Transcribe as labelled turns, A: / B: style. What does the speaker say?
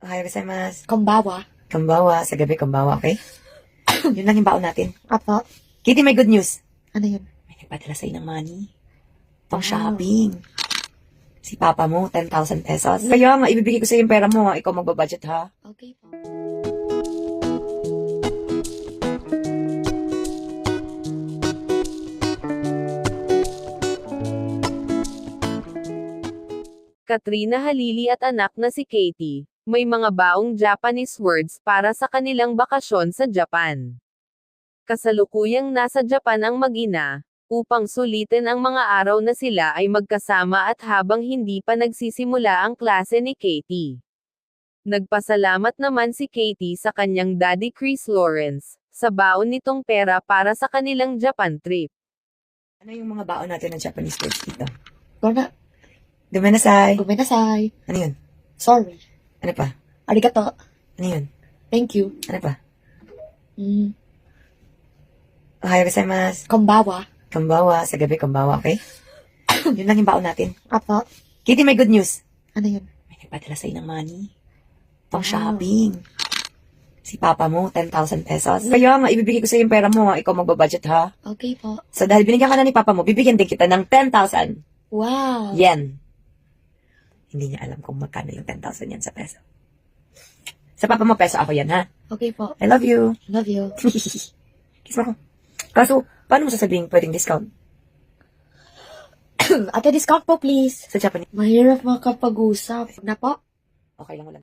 A: Ohayou gozaimasu.
B: Kombawa.
A: Kambawa. Sa gabi, kambawa, okay? Yun lang yung baon natin.
B: Apo.
A: Kitty, may good news.
B: Ano yun?
A: May nagpadala sa'yo ng money. Pang
B: Wow.
A: shopping. Si papa mo, 10,000 pesos. Kaya nga, ibibigay ko sa'yo yung pera mo. Ikaw magbabudget, ha?
B: Okay po.
C: Katrina Halili at anak na si Katie, may mga baong Japanese words para sa kanilang bakasyon sa Japan. Kasalukuyang nasa Japan ang mag-ina, upang sulitin ang mga araw na sila ay magkasama at habang hindi pa nagsisimula ang klase ni Katie. Nagpasalamat naman si Katie sa kanyang daddy Chris Lawrence, sa baon nitong pera para sa kanilang Japan trip.
A: Ano yung mga baon natin ng Japanese words dito?
B: Gona.
A: Gumenasai.
B: Gumenasai.
A: Ano yun?
B: Sorry.
A: Ano pa?
B: Arigato.
A: Ano yun?
B: Thank you.
A: Ano pa?
B: Mm.
A: Ohayou gozaimasu.
B: Kombawa.
A: Kambawa. Sa gabi, kambawa, okay? Yun lang yung baon natin.
B: Apo.
A: Kitty, may good news.
B: Ano yun?
A: May nagpadala sa'yo ng money. Pang
B: Wow.
A: shopping. Si papa mo, 10,000 pesos. Kaya nga, ibibigay ko sa'yo yung pera mo. Ikaw magbabudget, ha?
B: Okay po.
A: So, dahil binigyan ka na ni papa mo, bibigyan din kita ng 10,000
B: Wow.
A: yen. Hindi niya alam kung magkano yung 10,000 yen sa peso. Sa papa mo, peso ako yan, ha?
B: Okay po.
A: I love you.
B: Love you.
A: Kiss mo ako. Kaso, paano mo sasabihin pwedeng discount
B: Ate, discount po please.
A: sa Japanese?
B: Mahirap makapag-usap. Na po?
A: Okay lang ulan.